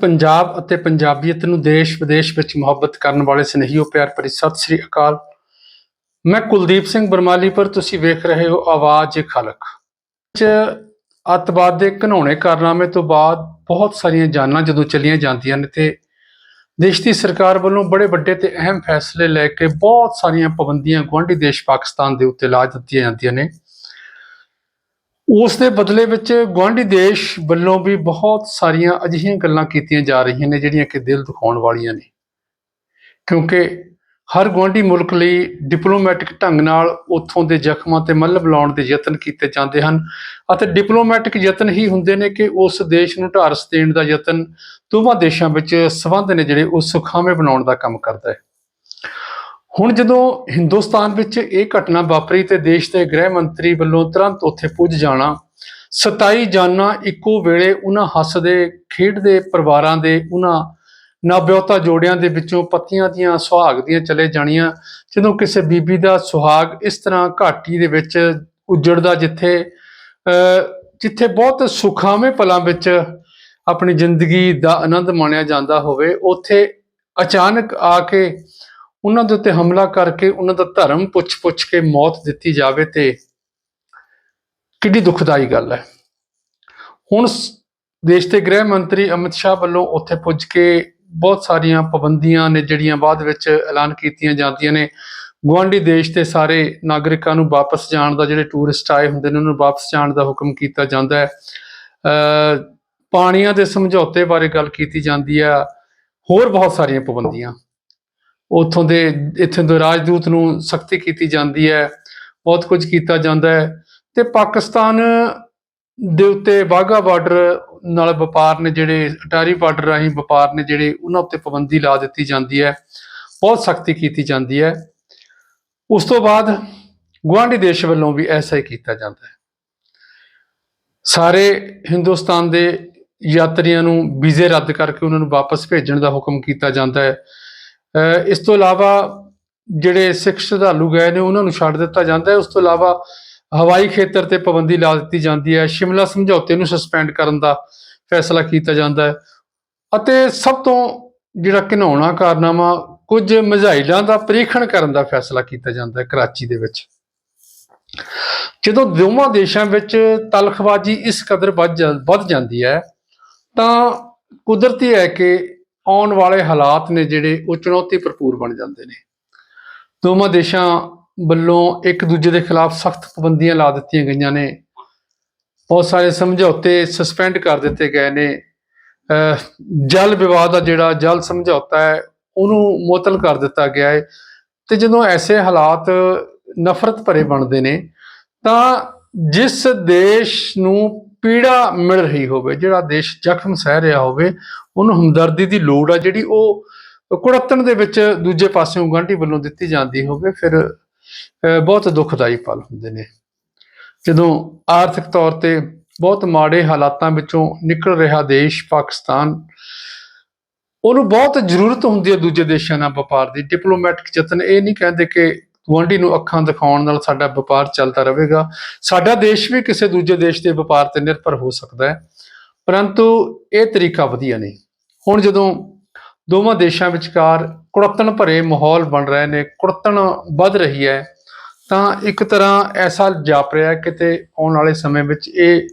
ਪੰਜਾਬ ਅਤੇ ਪੰਜਾਬੀਅਤ ਨੂੰ ਦੇਸ਼ ਵਿਦੇਸ਼ ਵਿੱਚ ਮੁਹੱਬਤ ਕਰਨ ਵਾਲੇ ਸਨੇਹੀਓ ਪਿਆਰ ਭਰੀ ਸਤਿ ਸ੍ਰੀ ਅਕਾਲ। ਮੈਂ ਕੁਲਦੀਪ ਸਿੰਘ ਬਰਮਾਲੀ ਪਰ ਤੁਸੀਂ ਵੇਖ ਰਹੇ ਹੋ ਆਵਾਜ਼ ਖਲਕ। ਚ ਅੱਤਵਾਦ ਦੇ ਘਨੌਣੇ ਕਾਰਨਾਮੇ ਤੋਂ ਬਾਅਦ ਬਹੁਤ ਸਾਰੀਆਂ ਜਾਨਾਂ ਜਦੋਂ ਚਲੀਆਂ ਜਾਂਦੀਆਂ ਨੇ ਤੇ ਦੇਸ਼ ਦੀ ਸਰਕਾਰ ਵੱਲੋਂ ਬੜੇ ਵੱਡੇ ਤੇ ਅਹਿਮ ਫੈਸਲੇ ਲੈ ਕੇ ਬਹੁਤ ਸਾਰੀਆਂ ਪਾਬੰਦੀਆਂ ਗੁਆਂਢੀ ਦੇਸ਼ ਪਾਕਿਸਤਾਨ ਦੇ ਉੱਤੇ ਲਾ ਦਿੱਤੀਆਂ ਜਾਂਦੀਆਂ ਨੇ। ਉਸ ਦੇ ਬਦਲੇ ਵਿੱਚ ਗੁਆਂਢੀ ਦੇਸ਼ ਵੱਲੋਂ ਵੀ ਬਹੁਤ ਸਾਰੀਆਂ ਅਜਿਹੀਆਂ ਗੱਲਾਂ ਕੀਤੀਆਂ ਜਾ ਰਹੀਆਂ ਨੇ ਜਿਹੜੀਆਂ ਕਿ ਦਿਲ ਦੁਖਾਉਣ ਵਾਲੀਆਂ ਨੇ। ਕਿਉਂਕਿ ਹਰ ਗੁਆਂਢੀ ਮੁਲਕ ਲਈ ਡਿਪਲੋਮੈਟਿਕ ਢੰਗ ਨਾਲ ਉੱਥੋਂ ਦੇ ਜ਼ਖਮਾਂ ਤੇ ਮੱਲ੍ਹ ਲਾਉਣ ਦੇ ਯਤਨ ਕੀਤੇ ਜਾਂਦੇ ਹਨ ਅਤੇ ਡਿਪਲੋਮੈਟਿਕ ਯਤਨ ਹੀ ਹੁੰਦੇ ਨੇ ਕਿ ਉਸ ਦੇਸ਼ ਨੂੰ ਢਾਰਸ ਦੇਣ ਦਾ ਯਤਨ ਦੋਵਾਂ ਦੇਸ਼ਾਂ ਵਿੱਚ ਸਬੰਧ ਨੇ ਜਿਹੜੇ ਉਹ ਸੁਖਾਵੇਂ ਬਣਾਉਣ ਦਾ ਕੰਮ ਕਰਦਾ ਹੈ। ਹੁਣ ਜਦੋਂ ਹਿੰਦੁਸਤਾਨ ਵਿੱਚ ਇਹ ਘਟਨਾ ਵਾਪਰੀ ਤੇ ਦੇਸ਼ ਦੇ ਗ੍ਰਹਿ ਮੰਤਰੀ ਵੱਲੋਂ ਤੁਰੰਤ ਉੱਥੇ ਪੁੱਜ ਜਾਣਾ 27 ਜਾਨਾਂ ਇੱਕੋ ਵੇਲੇ ਉਹਨਾਂ ਹੱਸਦੇ ਖੇਡਦੇ ਪਰਿਵਾਰਾਂ ਦੇ ਉਹਨਾਂ ਨਾਬਿਓਤਾ ਜੋੜਿਆਂ ਦੇ ਵਿੱਚੋਂ ਪੱਤੀਆਂ ਦੀਆਂ ਸੁਹਾਗ ਦੀਆਂ ਚਲੇ ਜਾਣੀਆਂ ਜਦੋਂ ਕਿਸੇ ਬੀਬੀ ਦਾ ਸੁਹਾਗ ਇਸ ਤਰ੍ਹਾਂ ਘਾਟੀ ਦੇ ਵਿੱਚ ਉਜੜਦਾ ਜਿੱਥੇ ਅਹ, ਜਿੱਥੇ ਬਹੁਤ ਸੁਖਾਵੇਂ ਪਲਾਂ ਵਿੱਚ ਆਪਣੀ ਜ਼ਿੰਦਗੀ ਦਾ ਆਨੰਦ ਮਾਣਿਆ ਜਾਂਦਾ ਹੋਵੇ ਉੱਥੇ ਅਚਾਨਕ ਆ ਕੇ ਉਹਨਾਂ ਦੇ ਉੱਤੇ ਹਮਲਾ ਕਰਕੇ ਉਹਨਾਂ ਦਾ ਧਰਮ ਪੁੱਛ-ਪੁੱਛ ਕੇ ਮੌਤ ਦਿੱਤੀ ਜਾਵੇ ਤੇ ਕਿੰਨੀ ਦੁਖਦਾਈ ਗੱਲ ਹੈ। ਹੁਣ ਦੇਸ਼ ਦੇ ਗ੍ਰਹਿ ਮੰਤਰੀ ਅਮਿਤ ਸ਼ਾਹ ਵੱਲੋਂ ਉੱਥੇ ਪੁੱਜ ਕੇ ਬਹੁਤ ਸਾਰੀਆਂ ਪਾਬੰਦੀਆਂ ਨੇ ਜਿਹੜੀਆਂ ਬਾਅਦ ਵਿੱਚ ਐਲਾਨ ਕੀਤੀਆਂ ਜਾਂਦੀਆਂ ਨੇ। ਗੁਆਂਢੀ ਦੇਸ਼ ਦੇ ਸਾਰੇ ਨਾਗਰਿਕਾਂ ਨੂੰ ਵਾਪਸ ਜਾਣ ਦਾ ਜਿਹੜੇ ਟੂਰਿਸਟ ਆਏ ਹੁੰਦੇ ਨੇ, ਉਹਨਾਂ ਨੂੰ ਵਾਪਸ ਜਾਣ ਦਾ ਹੁਕਮ ਕੀਤਾ ਜਾਂਦਾ ਹੈ। ਪਾਣੀਆਂ ਦੇ ਸਮਝੌਤੇ ਬਾਰੇ ਗੱਲ ਕੀਤੀ ਜਾਂਦੀ ਹੈ। ਹੋਰ ਬਹੁਤ ਸਾਰੀਆਂ ਪਾਬੰਦੀਆਂ। ਉਥੋਂ ਦੇ, ਇੱਥੇ ਦੇ ਰਾਜਦੂਤ ਨੂੰ ਸਖਤੀ ਕੀਤੀ ਜਾਂਦੀ ਹੈ, ਬਹੁਤ ਕੁਝ ਕੀਤਾ ਜਾਂਦਾ ਹੈ। ਤੇ ਪਾਕਿਸਤਾਨ ਦੇ ਉੱਤੇ ਵਾਹਗਾ ਬਾਰਡਰ ਨਾਲ ਵਪਾਰ ਨੇ ਜਿਹੜੇ, ਅਟਾਰੀ ਬਾਰਡਰ ਰਾਹੀਂ ਵਪਾਰ ਨੇ ਜਿਹੜੇ, ਉਹਨਾਂ ਉੱਤੇ ਪਾਬੰਦੀ ਲਾ ਦਿੱਤੀ ਜਾਂਦੀ ਹੈ, ਬਹੁਤ ਸਖਤੀ ਕੀਤੀ ਜਾਂਦੀ ਹੈ। ਉਸ ਤੋਂ ਬਾਅਦ ਗੁਆਂਢੀ ਦੇਸ਼ ਵੱਲੋਂ ਵੀ ਐਸਾ ਹੀ ਕੀਤਾ ਜਾਂਦਾ ਹੈ। ਸਾਰੇ ਹਿੰਦੁਸਤਾਨ ਦੇ ਯਾਤਰੀਆਂ ਨੂੰ ਵੀਜ਼ੇ ਰੱਦ ਕਰਕੇ ਉਹਨਾਂ ਨੂੰ ਵਾਪਸ ਭੇਜਣ ਦਾ ਹੁਕਮ ਕੀਤਾ ਜਾਂਦਾ ਹੈ। ਇਸ ਤੋਂ ਇਲਾਵਾ ਜਿਹੜੇ ਸਿੱਖ ਸ਼ਰਧਾਲੂ ਗਏ ਨੇ, ਉਹਨਾਂ ਨੂੰ ਛੱਡ ਦਿੱਤਾ ਜਾਂਦਾ ਹੈ। ਉਸ ਤੋਂ ਇਲਾਵਾ ਹਵਾਈ ਖੇਤਰ ਤੇ ਪਾਬੰਦੀ ਲਾ ਦਿੱਤੀ ਜਾਂਦੀ ਹੈ। ਸ਼ਿਮਲਾ ਸਮਝੌਤੇ ਨੂੰ ਸਸਪੈਂਡ ਕਰਨ ਦਾ ਫੈਸਲਾ ਕੀਤਾ ਜਾਂਦਾ ਹੈ। ਅਤੇ ਸਭ ਤੋਂ ਜਿਹੜਾ ਘਿਨਾਉਣਾ ਕਾਰਨਾਮਾ, ਕੁਝ ਮਿਜ਼ਾਈਲਾਂ ਦਾ ਪ੍ਰੀਖਣ ਕਰਨ ਦਾ ਫੈਸਲਾ ਕੀਤਾ ਜਾਂਦਾ ਹੈ ਕਰਾਚੀ ਦੇ ਵਿੱਚ। ਜਦੋਂ ਦੋਵਾਂ ਦੇਸ਼ਾਂ ਵਿੱਚ ਤਲਖਬਾਜ਼ੀ ਇਸ ਕਦਰ ਵੱਧ ਜਾ- ਵੱਧ ਜਾਂਦੀ ਹੈ, ਤਾਂ ਕੁਦਰਤੀ ਹੈ ਕਿ ਆਉਣ ਵਾਲੇ ਹਾਲਾਤ ਨੇ ਜਿਹੜੇ ਉਹ ਚੁਣੌਤੀ ਭਰਪੂਰ ਬਣ ਜਾਂਦੇ ਨੇ। ਦੋਵਾਂ ਦੇਸ਼ਾਂ ਵੱਲੋਂ ਇੱਕ ਦੂਜੇ ਦੇ ਖਿਲਾਫ ਸਖਤ ਪਾਬੰਦੀਆਂ ਲਾ ਦਿੱਤੀਆਂ ਗਈਆਂ ਨੇ। ਬਹੁਤ ਸਾਰੇ ਸਮਝੌਤੇ ਸਸਪੈਂਡ ਕਰ ਦਿੱਤੇ ਗਏ ਨੇ। ਜਲ ਵਿਵਾਦ ਦਾ ਜਿਹੜਾ ਜਲ ਸਮਝੌਤਾ ਹੈ, ਉਹਨੂੰ ਮੁਅਤਲ ਕਰ ਦਿੱਤਾ ਗਿਆ ਹੈ। ਤੇ ਜਦੋਂ ਐਸੇ ਹਾਲਾਤ ਨਫ਼ਰਤ ਭਰੇ ਬਣਦੇ ਨੇ, ਤਾਂ ਜਿਸ ਦੇਸ਼ ਨੂੰ ਪੀੜਾ ਮਿਲ ਰਹੀ ਹੋਵੇ ਜਿਹੜਾ ਦੇਸ਼ ਜ਼ਖਮ ਸਹਿ ਰਿਹਾ ਹੋਵੇ ਉਹਨੂੰ ਹਮਦਰਦੀ ਦੀ ਲੋੜ ਆ ਜਿਹੜੀ ਉਹ ਕੁੜੱਤਣ ਦੇ ਵਿੱਚ ਦੂਜੇ ਪਾਸਿਓਂ ਗਾਂਢੀ ਵੱਲੋਂ ਦਿੱਤੀ ਜਾਂਦੀ ਹੋਵੇ ਫਿਰ ਅਹ, ਬਹੁਤ ਦੁਖਦਾਈ ਪਲ ਹੁੰਦੇ ਨੇ। ਜਦੋਂ ਆਰਥਿਕ ਤੌਰ ਤੇ ਬਹੁਤ ਮਾੜੇ ਹਾਲਾਤਾਂ ਵਿੱਚੋਂ ਨਿਕਲ ਰਿਹਾ ਦੇਸ਼ ਪਾਕਿਸਤਾਨ ਉਹਨੂੰ ਬਹੁਤ ਜ਼ਰੂਰਤ ਹੁੰਦੀ ਹੈ ਦੂਜੇ ਦੇਸ਼ਾਂ ਨਾਲ ਵਪਾਰ ਦੀ। ਡਿਪਲੋਮੈਟਿਕ ਯਤਨ ਇਹ ਨਹੀਂ ਕਹਿੰਦੇ ਕਿ ਗੁਆਂਢੀ ਨੂੰ ਅੱਖਾਂ ਦਿਖਾਉਣ ਨਾਲ ਸਾਡਾ ਵਪਾਰ ਚੱਲਦਾ ਰਹੇਗਾ। ਸਾਡਾ ਦੇਸ਼ ਵੀ ਕਿਸੇ ਦੂਜੇ ਦੇਸ਼ ਦੇ ਵਪਾਰ ਤੇ ਨਿਰਭਰ ਹੋ ਸਕਦਾ ਹੈ। ਪਰੰਤੂ ਇਹ ਤਰੀਕਾ ਵਧੀਆ ਨਹੀਂ। ਹੁਣ ਜਦੋਂ ਦੋਵਾਂ ਦੇਸ਼ਾਂ ਵਿਚਕਾਰ ਕੁੜੱਤਣ ਭਰੇ ਮਾਹੌਲ ਬਣ ਰਹੇ ਨੇ, ਕੁੜੱਤਣ ਵੱਧ ਰਹੀ ਹੈ, ਤਾਂ ਇੱਕ ਤਰ੍ਹਾਂ ਐਸਾ ਜਾਪ ਰਿਹਾ ਕਿਤੇ ਆਉਣ ਵਾਲੇ ਸਮੇਂ ਵਿੱਚ ਇਹ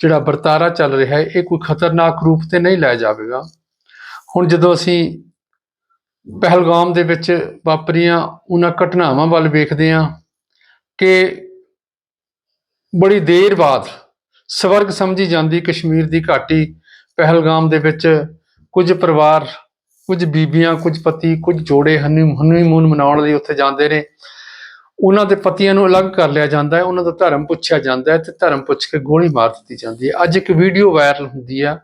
ਜਿਹੜਾ ਵਰਤਾਰਾ ਚੱਲ ਰਿਹਾ ਹੈ, ਇਹ ਕੋਈ ਖਤਰਨਾਕ ਰੂਪ ਤੇ ਨਹੀਂ ਲੈ ਜਾਵੇਗਾ। ਹੁਣ ਜਦੋਂ ਅਸੀਂ ਪਹਿਲਗਾਮ ਦੇ ਵਿੱਚ ਵਾਪਰੀਆਂ ਉਹਨਾਂ ਘਟਨਾਵਾਂ ਵੱਲ ਵੇਖਦੇ ਹਾਂ ਕਿ ਬੜੀ ਦੇਰ ਬਾਅਦ ਸਵਰਗ ਸਮਝੀ ਜਾਂਦੀ ਕਸ਼ਮੀਰ ਦੀ ਘਾਟੀ ਪਹਿਲਗਾਮ ਦੇ ਵਿੱਚ ਕੁਝ ਪਰਿਵਾਰ, ਕੁਝ ਬੀਬੀਆਂ, ਕੁਝ ਪਤੀ, ਕੁਝ ਜੋੜੇ ਹਨੀ ਹਨੀਮੂਨ ਮਨਾਉਣ ਲਈ ਉੱਥੇ ਜਾਂਦੇ ਨੇ। ਉਹਨਾਂ ਦੇ ਪਤੀਆਂ ਨੂੰ ਅਲੱਗ ਕਰ ਲਿਆ ਜਾਂਦਾ ਹੈ, ਉਹਨਾਂ ਦਾ ਧਰਮ ਪੁੱਛਿਆ ਜਾਂਦਾ ਹੈ ਤੇ ਧਰਮ ਪੁੱਛ ਕੇ ਗੋਲੀ ਮਾਰ ਦਿੱਤੀ ਜਾਂਦੀ ਹੈ। ਅੱਜ ਇੱਕ ਵੀਡੀਓ ਵਾਇਰਲ ਹੁੰਦੀ ਆ।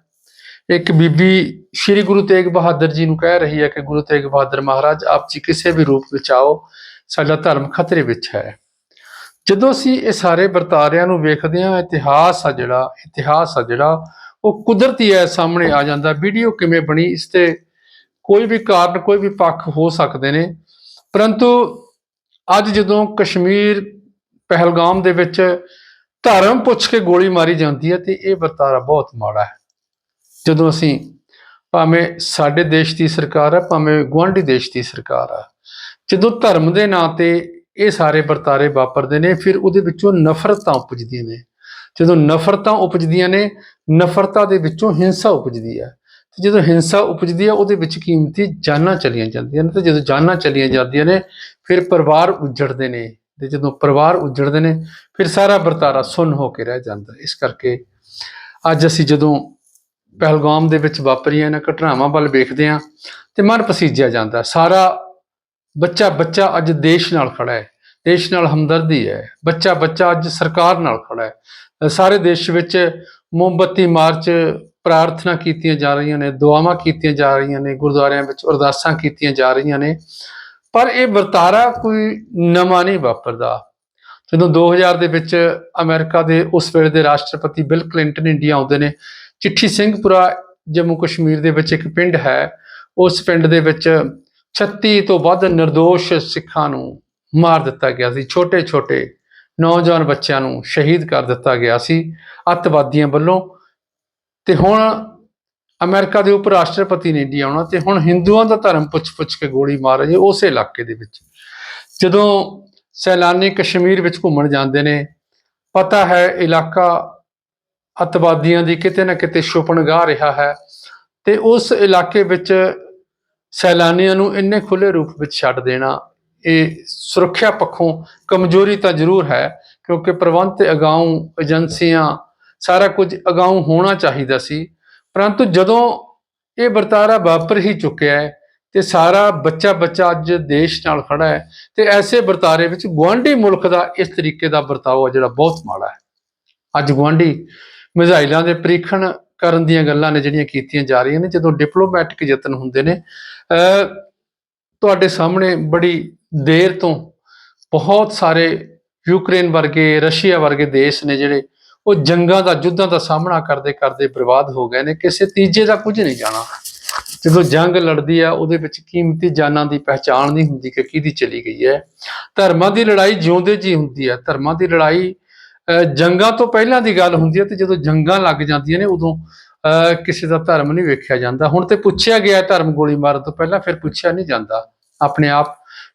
ਇੱਕ ਬੀਬੀ ਸ੍ਰੀ ਗੁਰੂ ਤੇਗ ਬਹਾਦਰ ਜੀ ਨੂੰ ਕਹਿ ਰਹੀ ਹੈ ਕਿ ਗੁਰੂ ਤੇਗ ਬਹਾਦਰ ਮਹਾਰਾਜ, ਆਪ ਜੀ ਕਿਸੇ ਵੀ ਰੂਪ ਵਿੱਚ ਆਓ, ਸਾਡਾ ਧਰਮ ਖਤਰੇ ਵਿੱਚ ਹੈ। ਜਦੋਂ ਅਸੀਂ ਇਹ ਸਾਰੇ ਵਰਤਾਰਿਆਂ ਨੂੰ ਵੇਖਦੇ ਹਾਂ, ਇਤਿਹਾਸ ਆ ਜਿਹੜਾ, ਇਤਿਹਾਸ ਆ ਜਿਹੜਾ, ਉਹ ਕੁਦਰਤੀ ਹੈ ਸਾਹਮਣੇ ਆ ਜਾਂਦਾ। ਵੀਡੀਓ ਕਿਵੇਂ ਬਣੀ, ਇਸ ਤੇ ਕੋਈ ਵੀ ਕਾਰਨ, ਕੋਈ ਵੀ ਪੱਖ ਹੋ ਸਕਦੇ ਨੇ। ਪਰੰਤੂ ਅੱਜ ਜਦੋਂ ਕਸ਼ਮੀਰ ਪਹਿਲਗਾਮ ਦੇ ਵਿੱਚ ਧਰਮ ਪੁੱਛ ਕੇ ਗੋਲੀ ਮਾਰੀ ਜਾਂਦੀ ਹੈ, ਤੇ ਇਹ ਵਰਤਾਰਾ ਬਹੁਤ ਮਾੜਾ ਹੈ। ਜਦੋਂ ਅਸੀਂ ਭਾਵੇਂ ਸਾਡੇ ਦੇਸ਼ ਦੀ ਸਰਕਾਰ ਆ, ਭਾਵੇਂ ਗੁਆਂਢੀ ਦੇਸ਼ ਦੀ ਸਰਕਾਰ ਆ, ਜਦੋਂ ਧਰਮ ਦੇ ਨਾਂ ਤੇ ਇਹ ਸਾਰੇ ਵਰਤਾਰੇ ਵਾਪਰਦੇ ਨੇ, ਫਿਰ ਉਹਦੇ ਵਿੱਚੋਂ ਨਫ਼ਰਤਾਂ ਉਪਜਦੀਆਂ ਨੇ। ਜਦੋਂ ਨਫ਼ਰਤਾਂ ਉਪਜਦੀਆਂ ਨੇ, ਨਫ਼ਰਤਾਂ ਦੇ ਵਿੱਚੋਂ ਹਿੰਸਾ ਉਪਜਦੀ ਹੈ ਤੇ ਜਦੋਂ ਹਿੰਸਾ ਉਪਜਦੀ ਹੈ ਉਹਦੇ ਵਿੱਚ ਕੀਮਤੀ ਜਾਨਾਂ ਚਲੀਆਂ ਜਾਂਦੀਆਂ ਨੇ ਤੇ ਜਦੋਂ ਜਾਨਾਂ ਚਲੀਆਂ ਜਾਂਦੀਆਂ ਨੇ, ਫਿਰ ਪਰਿਵਾਰ ਉਜੜਦੇ ਨੇ ਤੇ ਜਦੋਂ ਪਰਿਵਾਰ ਉਜੜਦੇ ਨੇ, ਫਿਰ ਸਾਰਾ ਵਰਤਾਰਾ ਸੁੰਨ ਹੋ ਕੇ ਰਹਿ ਜਾਂਦਾ। ਇਸ ਕਰਕੇ ਅੱਜ ਅਸੀਂ ਜਦੋਂ ਪਹਿਲਗਾਮ ਦੇ ਵਿੱਚ ਵਾਪਰੀਆਂ, ਇਹਨਾਂ ਘਟਨਾਵਾਂ ਵੱਲ ਵੇਖਦੇ ਹਾਂ ਤੇ ਮਨ ਪਸੀਜਿਆ ਜਾਂਦਾ। ਸਾਰਾ ਬੱਚਾ ਬੱਚਾ ਅੱਜ ਦੇਸ਼ ਨਾਲ ਖੜਾ ਹੈ, ਦੇਸ਼ ਨਾਲ ਹਮਦਰਦੀ ਹੈ। ਬੱਚਾ ਬੱਚਾ ਅੱਜ ਸਰਕਾਰ ਨਾਲ ਖੜਾ ਹੈ। ਸਾਰੇ ਦੇਸ਼ ਵਿੱਚ ਮੋਮਬੱਤੀ ਮਾਰਚ ਪ੍ਰਾਰਥਨਾ ਕੀਤੀਆਂ ਜਾ ਰਹੀਆਂ ਨੇ, ਦੁਆਵਾਂ ਕੀਤੀਆਂ ਜਾ ਰਹੀਆਂ ਨੇ, ਗੁਰਦੁਆਰਿਆਂ ਵਿੱਚ ਅਰਦਾਸਾਂ ਕੀਤੀਆਂ ਜਾ ਰਹੀਆਂ ਨੇ। ਪਰ ਇਹ ਵਰਤਾਰਾ ਕੋਈ ਨਵਾਂ ਨਹੀਂ ਵਾਪਰਦਾ। ਜਦੋਂ 2000 ਦੇ ਵਿੱਚ ਅਮਰੀਕਾ ਦੇ ਉਸ ਵੇਲੇ ਦੇ ਰਾਸ਼ਟਰਪਤੀ ਬਿਲ ਕਲਿੰਟਨ ਇੰਡੀਆ ਆਉਂਦੇ ਨੇ ਚਿੱਠੀ ਸਿੰਘਪੁਰਾ, ਜੰਮੂ ਕਸ਼ਮੀਰ ਦੇ ਵਿੱਚ ਇੱਕ ਪਿੰਡ ਹੈ। ਉਸ ਪਿੰਡ ਦੇ ਵਿੱਚ 36 ਤੋਂ ਵੱਧ નિર્ਦੋਸ਼ ਸਿੱਖਾਂ ਨੂੰ ਮਾਰ ਦਿੱਤਾ ਗਿਆ ਸੀ। ਛੋਟੇ ਛੋਟੇ ਨੌਜਵਾਨ ਬੱਚਿਆਂ ਨੂੰ ਸ਼ਹੀਦ ਕਰ ਦਿੱਤਾ ਗਿਆ ਸੀ ਅੱਤਵਾਦੀਆਂ ਵੱਲੋਂ। ਤੇ ਹੁਣ ਅਮਰੀਕਾ ਦੇ ਉਪ ਰਾਸ਼ਟਰਪਤੀ ਨੇ ਇੰਡੀਆ ਆਉਣਾ ਤੇ ਹੁਣ ਹਿੰਦੂਆਂ ਦਾ ਧਰਮ ਪੁੱਛ-ਪੁੱਛ ਕੇ ਗੋਲੀ ਮਾਰ ਰਹੇ ਉਸੇ ਇਲਾਕੇ ਦੇ ਵਿੱਚ। ਜਦੋਂ ਸੈਲਾਨੀ ਕਸ਼ਮੀਰ ਵਿੱਚ ਘੁੰਮਣ ਜਾਂਦੇ ਨੇ, ਪਤਾ ਹੈ ਇਲਾਕਾ ਅੱਤਵਾਦੀਆਂ ਦੀ ਕਿਤੇ ਨਾ ਕਿਤੇ ਛੁਪਣ ਗਾ ਰਿਹਾ ਹੈ ਤੇ ਉਸ ਇਲਾਕੇ ਵਿੱਚ ਸੈਲਾਨੀਆਂ ਨੂੰ ਇੰਨੇ ਖੁੱਲੇ ਰੂਪ ਵਿੱਚ ਛੱਡ ਦੇਣਾ, ਇਹ ਸੁਰੱਖਿਆ ਪੱਖੋਂ ਕਮਜ਼ੋਰੀ ਤਾਂ ਜ਼ਰੂਰ ਹੈ, ਕਿਉਂਕਿ ਪ੍ਰਬੰਧ ਤੇ ਅਗਾਊਂ ਏਜੰਸੀਆਂ ਸਾਰਾ ਕੁਝ ਅਗਾਊਂ ਹੋਣਾ ਚਾਹੀਦਾ ਸੀ, ਪਰੰਤੂ ਜਦੋਂ ਇਹ ਵਰਤਾਰਾ ਵਾਪਰ ਹੀ ਚੁੱਕਿਆ ਹੈ ਤੇ ਸਾਰਾ ਬੱਚਾ ਬੱਚਾ ਅੱਜ ਦੇਸ਼ ਨਾਲ ਖੜਾ ਹੈ ਤੇ ਐਸੇ ਵਰਤਾਰੇ ਵਿੱਚ ਗੁਆਂਢੀ ਮੁਲਕ ਦਾ ਇਸ ਤਰੀਕੇ ਦਾ ਵਰਤਾਓ ਹੈ ਜਿਹੜਾ ਬਹੁਤ ਮਾੜਾ ਹੈ। ਅੱਜ ਗੁਆਂਢੀ ਮਿਜ਼ਾਈਲਾਂ ਦੇ ਪ੍ਰੀਖਣ ਕਰਨ ਦੀਆਂ ਗੱਲਾਂ ਨੇ ਜਿਹੜੀਆਂ ਕੀਤੀਆਂ ਜਾ ਰਹੀਆਂ ਨੇ, ਜਦੋਂ ਡਿਪਲੋਮੈਟਿਕ ਯਤਨ ਹੁੰਦੇ ਨੇ, ਅਹ, ਤੁਹਾਡੇ ਸਾਹਮਣੇ ਬੜੀ ਦੇਰ ਤੋਂ ਬਹੁਤ ਸਾਰੇ ਯੂਕਰੇਨ ਵਰਗੇ, ਰਸ਼ੀਆ ਵਰਗੇ ਦੇਸ਼ ਨੇ ਜਿਹੜੇ ਉਹ ਜੰਗਾਂ ਦਾ ਯੁੱਧਾਂ ਦਾ ਸਾਹਮਣਾ ਕਰਦੇ ਕਰਦੇ ਬਰਬਾਦ ਹੋ ਗਏ ਨੇ। ਕਿਸੇ ਤੀਜੇ ਦਾ ਕੁਝ ਨਹੀਂ ਜਾਣਾ। ਜਦੋਂ ਜੰਗ ਲੜਦੀ ਆ, ਉਹਦੇ ਵਿੱਚ ਕੀਮਤੀ ਜਾਨਾਂ ਦੀ ਪਹਿਚਾਣ ਨਹੀਂ ਹੁੰਦੀ ਕਿ ਕਿਹਦੀ ਚਲੀ ਗਈ ਹੈ। ਧਰਮਾਂ ਦੀ ਲੜਾਈ ਜਿਉਂਦੇ ਜੀ ਹੁੰਦੀ ਹੈ। ਧਰਮਾਂ ਦੀ ਲੜਾਈ ਜੰਗਾਂ ਤੋਂ ਪਹਿਲਾਂ ਦੀ ਗੱਲ ਹੁੰਦੀ ਹੈ ਤੇ ਜਦੋਂ ਜੰਗਾਂ ਲੱਗ ਜਾਂਦੀਆਂ ਨੇ ਉਦੋਂ, ਅਹ ਕਿਸੇ ਦਾ ਧਰਮ ਨਹੀਂ ਵੇਖਿਆ ਜਾਂਦਾ। ਹੁਣ ਤੇ ਪੁੱਛਿਆ ਗਿਆ ਧਰਮ ਗੋਲੀ ਮਾਰਨ ਤੋਂ ਪਹਿਲਾਂ, ਫਿਰ ਪੁੱਛਿਆ ਨਹੀਂ ਜਾਂਦਾ। ਆਪਣੇ ਆਪ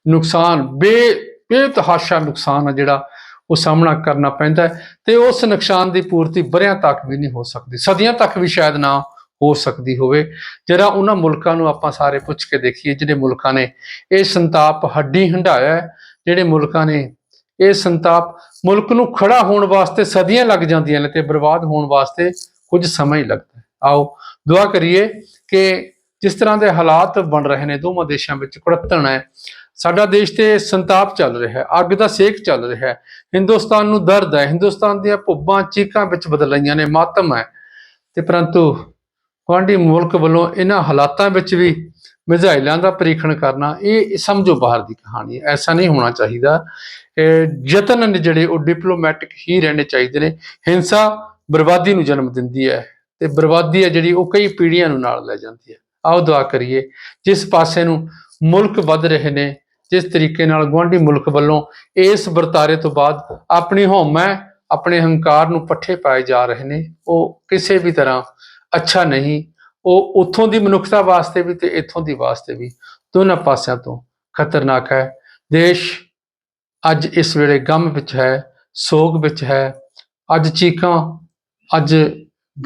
ਨੁਕਸਾਨ, ਬੇ, ਬੇਤਹਾਸ਼ਾ ਨੁਕਸਾਨ ਆ ਜਿਹੜਾ ਉਹ ਸਾਹਮਣਾ ਕਰਨਾ ਪੈਂਦਾ ਹੈ ਤੇ ਉਸ ਨੁਕਸਾਨ ਦੀ ਪੂਰਤੀ ਬਰਿਆਂ ਤੱਕ ਵੀ ਨਹੀਂ ਹੋ ਸਕਦੀ। ਸਦੀਆਂ ਤੱਕ ਵੀ ਸ਼ਾਇਦ ਨਾ ਹੋ ਸਕਦੀ ਹੋਵੇ। ਜਿਹੜਾ ਉਹਨਾਂ ਮੁਲਕਾਂ ਨੂੰ ਆਪਾਂ ਸਾਰੇ ਪੁੱਛ ਕੇ ਦੇਖੀਏ, ਜਿਹੜੇ ਮੁਲਕਾਂ ਨੇ ਇਹ ਸੰਤਾਪ ਹੱਡੀ ਹੰਡਾਇਆ ਜਿਹੜੇ ਮੁਲਕਾਂ ਨੇ ਇਹ ਸੰਤਾਪ ਮੁਲਕ ਨੂੰ ਖੜਾ ਹੋਣ ਵਾਸਤੇ ਸਦੀਆਂ ਲੱਗ ਜਾਂਦੀਆਂ ਨੇ ਤੇ ਬਰਬਾਦ ਹੋਣ ਵਾਸਤੇ ਕੁਝ ਸਮਾਂ ਹੀ ਲੱਗਦਾ ਹੈ। ਆਓ, ਦੁਆ ਕਰੀਏ ਕਿ ਜਿਸ ਤਰ੍ਹਾਂ ਦੇ ਹਾਲਾਤ ਬਣ ਰਹੇ ਨੇ, ਦੋਵਾਂ ਦੇਸ਼ਾਂ ਵਿੱਚ ਕੁੜੱਤਣ ਹੈ, ਸਾਡਾ ਦੇਸ਼ ਤੇ ਸੰਤਾਪ ਚੱਲ ਰਿਹਾ ਹੈ, ਅੱਗ ਦਾ ਸੇਕ ਚੱਲ ਰਿਹਾ ਹੈ, ਹਿੰਦੁਸਤਾਨ ਨੂੰ ਦਰਦ ਹੈ, ਹਿੰਦੁਸਤਾਨ ਦੀਆਂ ਭੁੱਬਾਂ ਚੀਕਾਂ ਵਿੱਚ ਬਦਲਾਈਆਂ ਨੇ, ਮਾਤਮ ਹੈ। ਤੇ ਪਰੰਤੂ ਗੁਆਂਢੀ ਮੁਲਕ ਵੱਲੋਂ ਇਹਨਾਂ ਹਾਲਾਤਾਂ ਵਿੱਚ ਵੀ ਮਿਜ਼ਾਈਲਾਂ ਦਾ ਪਰੀਖਣ ਕਰਨਾ, ਇਹ ਸਮਝੋ ਬਾਹਰ ਦੀ ਕਹਾਣੀ ਹੈ। ਐਸਾ ਨਹੀਂ ਹੋਣਾ ਚਾਹੀਦਾ ਯਤਨ ਨੇ ਜਿਹੜੇ ਉਹ ਡਿਪਲੋਮੈਟਿਕ ਹੀ ਰਹਿਣੇ ਚਾਹੀਦੇ ਨੇ, ਹਿੰਸਾ ਬਰਬਾਦੀ ਨੂੰ ਜਨਮ ਦਿੰਦੀ ਹੈ ਤੇ ਬਰਬਾਦੀ ਹੈ ਜਿਹੜੀ ਉਹ ਕਈ ਪੀੜ੍ਹੀਆਂ ਨੂੰ ਨਾਲ ਲੈ ਜਾਂਦੀ ਹੈ। ਆਓ ਦੁਆ ਕਰੀਏ, ਜਿਸ ਪਾਸੇ ਨੂੰ ਮੁਲਕ ਵੱਧ ਰਹੇ ਨੇ, ਜਿਸ ਤਰੀਕੇ ਨਾਲ ਗੁਆਂਢੀ ਮੁਲਕ ਵੱਲੋਂ ਇਸ ਵਰਤਾਰੇ ਤੋਂ ਬਾਅਦ ਆਪਣੀ ਹਉਮੈ ਆਪਣੇ ਹੰਕਾਰ ਨੂੰ ਪੱਠੇ ਪਾਏ ਜਾ ਰਹੇ ਨੇ, ਉਹ ਕਿਸੇ ਵੀ ਤਰ੍ਹਾਂ ਅੱਛਾ ਨਹੀਂ ਉਹ ਉੱਥੋਂ ਦੀ ਮਨੁੱਖਤਾ ਵਾਸਤੇ ਵੀ ਤੇ ਇੱਥੋਂ ਦੀ ਵਾਸਤੇ ਵੀ ਦੋਨਾਂ ਪਾਸਿਆਂ ਤੋਂ ਖਤਰਨਾਕ ਹੈ। ਦੇਸ਼ ਅੱਜ ਇਸ ਵੇਲੇ ਗਮ ਵਿੱਚ ਹੈ, ਸੋਗ ਵਿੱਚ ਹੈ। ਅੱਜ ਚੀਕਾਂ, ਅੱਜ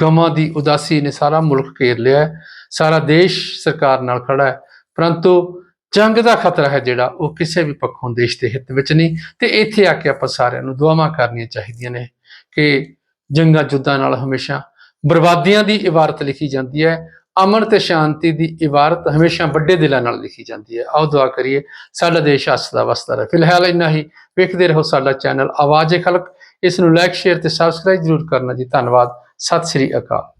ਗਮਾਂ ਦੀ ਉਦਾਸੀ ਨੇ ਸਾਰਾ ਮੁਲਕ ਘੇਰ ਲਿਆ ਹੈ। ਸਾਰਾ ਦੇਸ਼ ਸਰਕਾਰ ਨਾਲ ਖੜਾ ਹੈ। ਪਰੰਤੂ ਜੰਗ ਦਾ ਖਤਰਾ ਹੈ ਜਿਹੜਾ ਉਹ ਕਿਸੇ ਵੀ ਪੱਖੋਂ ਦੇਸ਼ ਦੇ ਹਿੱਤ ਵਿੱਚ ਨਹੀਂ। ਤੇ ਇੱਥੇ ਆ ਕੇ ਆਪਾਂ ਸਾਰਿਆਂ ਨੂੰ ਦੁਆਵਾਂ ਕਰਨੀਆਂ ਚਾਹੀਦੀਆਂ ਨੇ ਕਿ ਜੰਗਾਂ ਜੁੱਦਾਂ ਨਾਲ ਹਮੇਸ਼ਾ ਬਰਬਾਦੀਆਂ ਦੀ ਇਬਾਰਤ ਲਿਖੀ ਜਾਂਦੀ ਹੈ, ਅਮਨ ਤੇ ਸ਼ਾਂਤੀ ਦੀ ਇਬਾਰਤ ਹਮੇਸ਼ਾ ਵੱਡੇ ਦਿਲਾਂ ਨਾਲ ਲਿਖੀ ਜਾਂਦੀ ਹੈ। ਆਓ ਦੁਆ ਕਰੀਏ, ਸਾਡਾ ਦੇਸ਼ ਹੱਸਦਾ ਵਸਦਾ ਰਹੇ। ਫਿਲਹਾਲ ਇੰਨਾ ਹੀ, ਵੇਖਦੇ ਰਹੋ ਸਾਡਾ ਚੈਨਲ ਆਵਾਜ਼ੇ ਖਲਕ। ਇਸ ਨੂੰ ਲਾਈਕ ਸ਼ੇਅਰ ਤੇ ਸਬਸਕ੍ਰਾਈਬ ਜ਼ਰੂਰ ਕਰਨਾ ਜੀ। ਧੰਨਵਾਦ। ਸਤਿ ਸ੍ਰੀ ਅਕਾਲ।